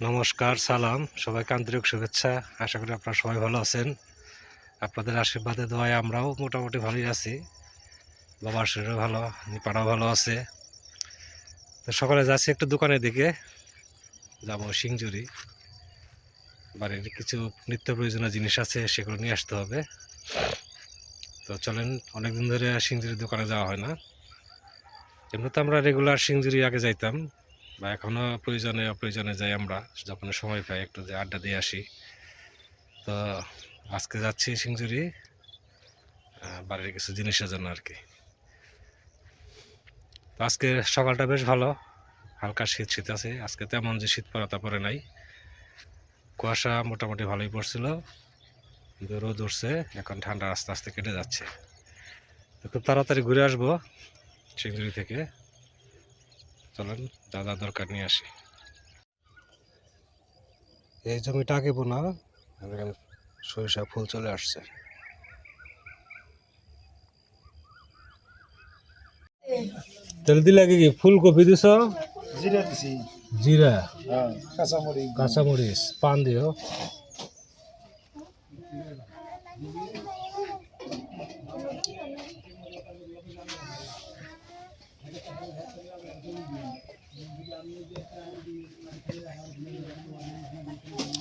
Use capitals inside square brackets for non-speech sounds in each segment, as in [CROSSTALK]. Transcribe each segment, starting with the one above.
নমস্কার, সালাম। সবাইকে আন্তরিক শুভেচ্ছা। আশা করি আপনারা সবাই ভালো আছেন। আপনাদের আশীর্বাদে, দোয়ায় আমরাও মোটামুটি ভালোই আছি। বাবার শরীরও ভালো, নিপাড়াও ভালো আছে। তো সকালে যাচ্ছি একটু দোকানের দিকে। যাব সিংজুরি বাড়ির কিছু নিত্য প্রয়োজনীয় জিনিস আছে, সেগুলো নিয়ে আসতে হবে। তো চলেন, অনেকদিন ধরে সিংজুরির দোকানে যাওয়া হয় না। এমনিতে আমরা রেগুলার সিংজুরি আগে যাইতাম। বা এখনও প্রয়োজনে অপ্রয়োজনে যাই আমরা, যখন সময় পাই একটু যে আড্ডা দিয়ে আসি। তো আজকে যাচ্ছি সিংজুরি বাড়ির কিছু জিনিসের জন্য আর কি। তো আজকে সকালটা বেশ ভালো, হালকা শীত শীত আছে, আজকে তেমন যে শীত পড়া তা পরে নাই। কুয়াশা মোটামুটি ভালোই পড়ছিল, কিন্তু রোদ উঠছে, এখন ঠান্ডা আস্তে আস্তে কেটে যাচ্ছে। তো খুব তাড়াতাড়ি ঘুরে আসব সিংজুরি থেকে। চলেন যা যা দরকার নিয়ে আসি। এই জমিটা আগে বোনা সরিষা ফুল চলে আসছে। তেল দিলে কি কি ফুলকপি দিছ? জিরা দিছি। জিরা? হ্যাঁ কাঁচামরিচ। কাঁচামরিচ পান দিও।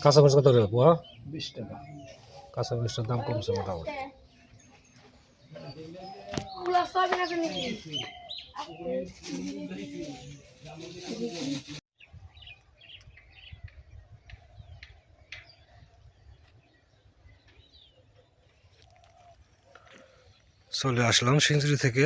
কাঁচামরিচ কত করে পোয়া বিশ টাকা। কাঁচামরিচটার দাম কমছে মোটামুটি. চলে আসলাম সিঞ্জুরি থেকে।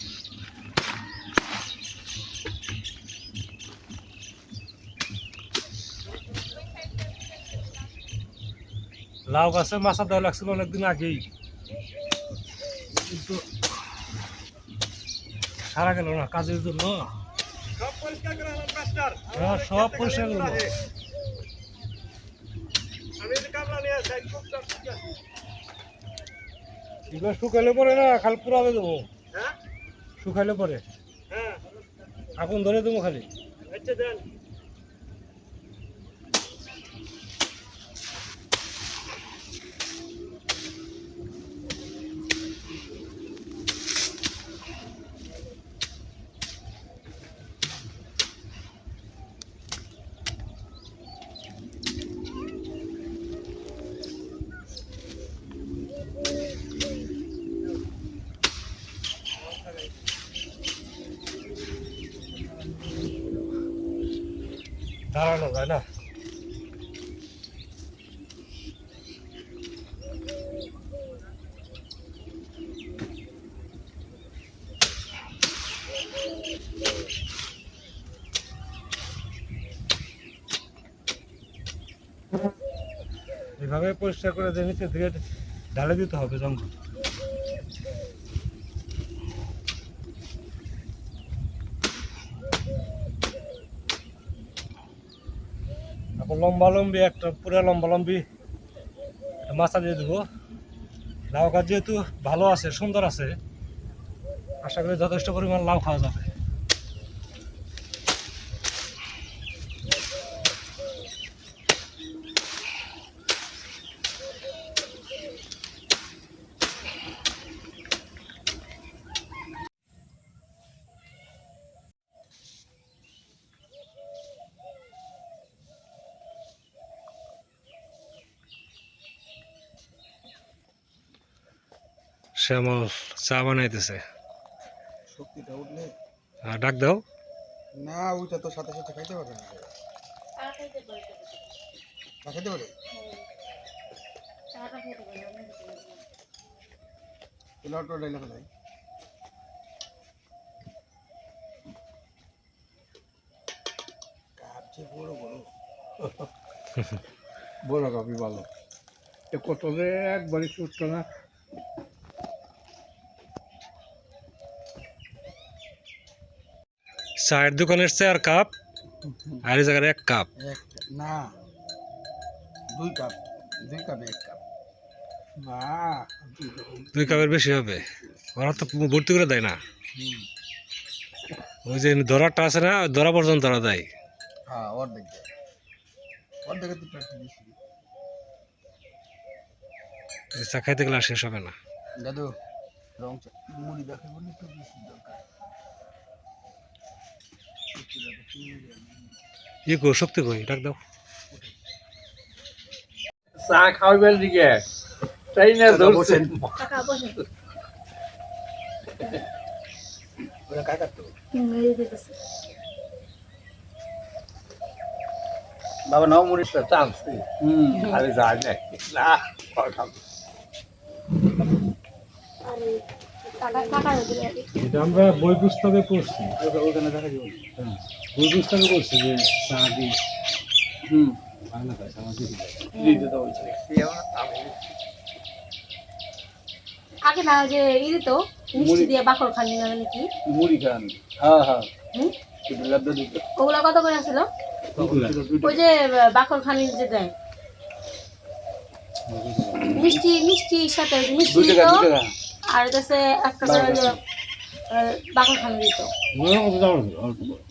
লাউ গাছে মাছা দেওয়া লাগছিল অনেকদিন আগেই। কিন্তু সারা গেল না কাজের জন্য। সব পরিষ্কার হ্যাঁ, করল। আছে এবার শুকাইলে পরে না খালি পুরাবে দেবো। হ্যাঁ? শুকাইলে পরে। হ্যাঁ। আগুন ধরে দেবো খালি। আচ্ছা দেন। দাঁড়ানো যায় না। এভাবে পরিষ্কার করে দিয়ে নিচে ধুয়ে ঢালে দিতে হবে জঙ্গল। লম্বা লম্বি, একটা পুরো লম্বা লম্বি মাছা দিয়ে দেবো। লাউ গাছ যেহেতু ভালো আছে, সুন্দর আছে, আশা করি যথেষ্ট পরিমাণ লাউ খাওয়া যাবে। শ্যামল চা বানাইতেছে। শক্তিটা উঠলে? আর ডাক দাও। না ওইটা তো সাথে সাথে খাইতে পারবে না। খাইতে পারে ডাইলে ফেলাই বড় বড়। বড় কপি ভালো এ কত যে একবারই ছোট্ট না। চায়ের দোকানের চেয়ার কাপ আর এই জায়গার এক কাপ। না দুই কাপ দুই কাপে এক কাপ। না দুই কাপের বেশি হবে। ওরা তো ভর্তি করে দেয় না। ওই যে ধরাটা আছে না ধরা পর্যন্ত ওরা দেয়। হ্যাঁ অর্ধেক চা খাইতে গেলে আর শেষ হবে না। দাদু রং চা মুড়ি একটু বেশি দরকার। ই কো শক্তি কই? ডাক দাও। চা খাওয়াবার দিকে তাই না ধরছেন। বাবা নাও মুড়ি টানছি হুম। আরে যায় না না এটা আমরা বই পুস্তকে পড়ছি। ওখানে দেখা যাবে বই পুস্তকে পড়ছি যে চা হুম। তো আগে না যে ই দিত মিষ্টি দিয়ে বাকর খালি না জানি কি মুড়ি খান। হ্যাঁ হ্যাঁ। ওগুলা কত করে আসছিল ওই যে বাকর খালি যে দেয়। মিষ্টি মিষ্টির সাথে মিষ্টি আর দেশে একটা করে দিত।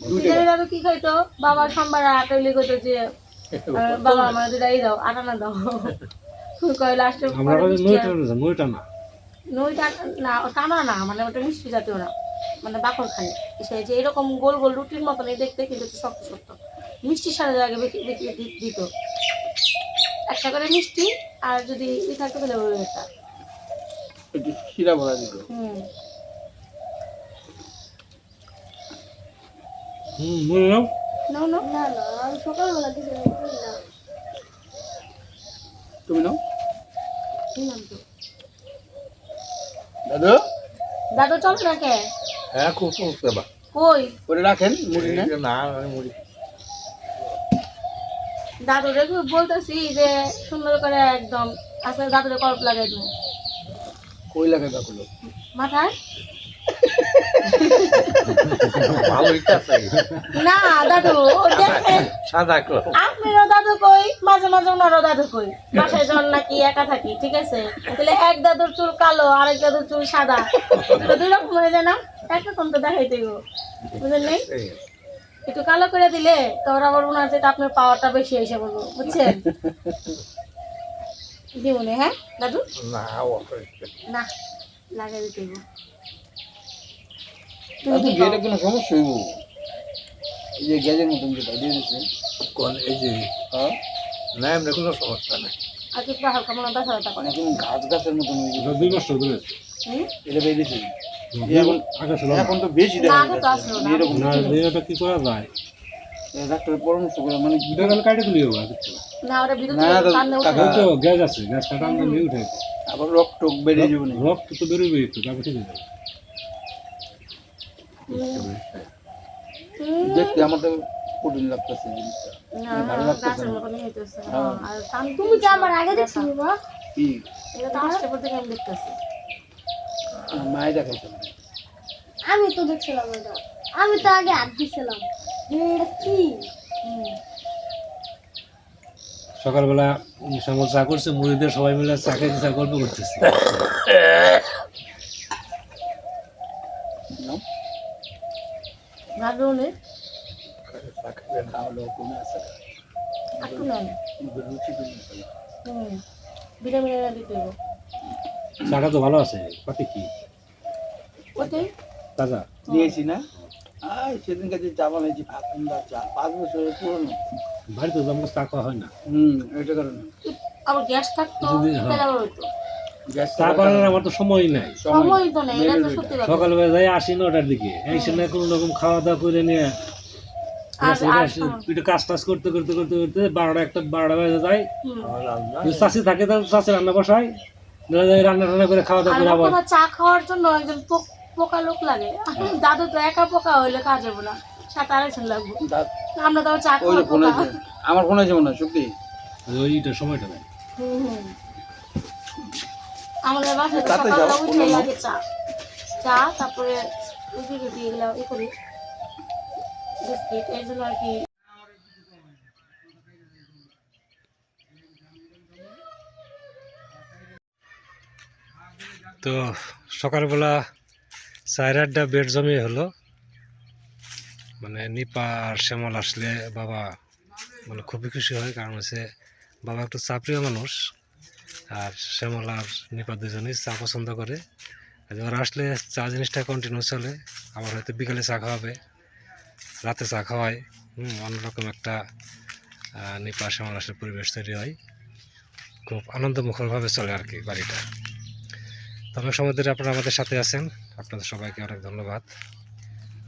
দুই কি খাইতো? বাবা সোমবার যে বাবা আমার দুটাই দাও আটা না দাও। [LAUGHS] কয় লাস্টে নইটা না নইটা না। নইটা না ও টানা না মানে ওটা মিষ্টি জাতীয় না মানে বাকর খালি সে যে এরকম গোল গোল রুটির মতনই দেখতে কিন্তু শক্ত শক্ত। মিষ্টির সাথে আগে দিত। একটা করে মিষ্টি আর যদি ই থাকতো তাহলে ওই একটা। একটু শিরা ভরা দিত হুম। হুম মনে নাও। না না না না আমি সকালবেলা দিতে না। তুমি নাও। দাদু? দাদু চল না কে? হ্যাঁ খুব সমস্যা বা কই? করে রাখেন মুড়ি না না আমি মুড়ি। দাদুরে খুব বলতেছি যে সুন্দর করে একদম আসলে দাদুরে কল্প লাগাই দেবো। কই লাগে কাকুলো মাথায়? ভালো ইচ্ছা না দাদু দেখেন সাদা করো আপনারও দাদু কই? মাঝে মাঝে ওনারও দাদু কই? বাসায় যখন নাকি একা থাকি ঠিক আছে? তাহলে এক দাদুর চুল কালো আরেক দাদুর চুল সাদা। দুই রকম হয়ে যায় না? একরকম তো বুঝলেন নেই? একটু কালো করে দিলে তোর আবার ওনার যেটা আপনার পাওয়ারটা বেশি এসে বলব বুঝছেন? দিবনে হ্যাঁ? দাদু? না না লাগাই দিতে দাদু গেলে কোনো সমস্যা হইব? এই যে গ্যাজের মতন যেটা দিয়ে দিচ্ছে কোন এই যে হ্যাঁ? না এমনি কোনো সমস্যা নেই। হালকা মনে হয় এখন ঘাস গাছের মতন দুই বছর ধরে এটা বেরিয়েছে এখন এখন তো বেশি দেখা এরকম না এটা কি করা যায়? ডাক্তারের পরামর্শ করে মানে কাটে দিলি হবে না ওটা তো গ্যাস আছে নিয়ে উঠে। আবার টক বেরিয়ে যাবে। না রক্ত তো বেরোবে একটু তারপর ঠিক আছে হুম। দেখতে আমার তো কঠিন লাগতেছে জিনিসটা। ভালো লাগতেছে গাছের না। মতনই হইতেছে। হ্যাঁ। আর কান- তুমি কি আমার আগে দেখছ বাবা? কি? এটা তো আসতে পর আমি দেখতেছি। মায়ের দেখাইছে আমি তো দেখছিলাম এটা আমি তো আগে হাত দিছিলাম। এটা কি? সকালবেলা সময় চা করছে মুড়িদের সবাই মিলে চা খেয়ে চা গল্প করতেছে। চাটা তো ভালো আছে পাতি কি? তাজা? নিয়েছি না? আই সেদিন কাছে চা বানাইছি ভাত চা পাঁচ বছরের পুরনো। বাড়িতে তো আমাকে চা খাওয়া হয় না। হুম এটা কারণে। আবার গ্যাস থাকতো হ্যাঁ। তাহলে আবার হইতো। চা বানানোর আমার তো সময় নাই। সময় তো নেই এটা তো সত্যি কথা। সকালবেলা যাই আসি নটার দিকে এই সময় কোনো রকম খাওয়া দাওয়া করে নিয়ে একটু কাজ টাজ করতে করতে করতে করতে বারোটা একটা বারোটা বেজে যায় চাষি থাকে তাহলে চাষি রান্না বসায় রান্না টান্না করে খাওয়া দাওয়া করে আবার। চা খাওয়ার জন্য একজন পোকা লোক লাগে। দাদু তো একা পোকা হইলে কাজ হবে না। সাত আড়াইশো লাগবে। আমরা তো চা ওই ফোন আছে আমার ফোন আছে মনে হয় সত্যি। ওইটা সময়টা নেই। আমাদের বাসায় সকালবেলা উঠে লাগে চা। চা তারপরে রুটি রুটি এগুলো ই করি। বিস্কিট এই জন্য আর কি। তো সকালবেলা আটটা বেড জমি হলো। মানে নিপা আর শ্যামল আসলে বাবা মানে খুবই খুশি হয়, কারণ হচ্ছে বাবা একটু চা প্রিয় মানুষ আর শ্যামল আর নিপা দুজনেই চা পছন্দ করে। ওরা আসলে চা জিনিসটা কন্টিনিউ চলে, আবার হয়তো বিকালে চা খাওয়াবে, রাতে চা খাওয়ায়, হুম, অন্যরকম একটা নিপা শ্যামল আসলে পরিবেশ তৈরি হয়। খুব আনন্দমুখরভাবে চলে আর কি বাড়িটা। তো অনেক সময় ধরে আপনারা আমাদের সাথে আছেন, আপনাদের সবাইকে অনেক ধন্যবাদ।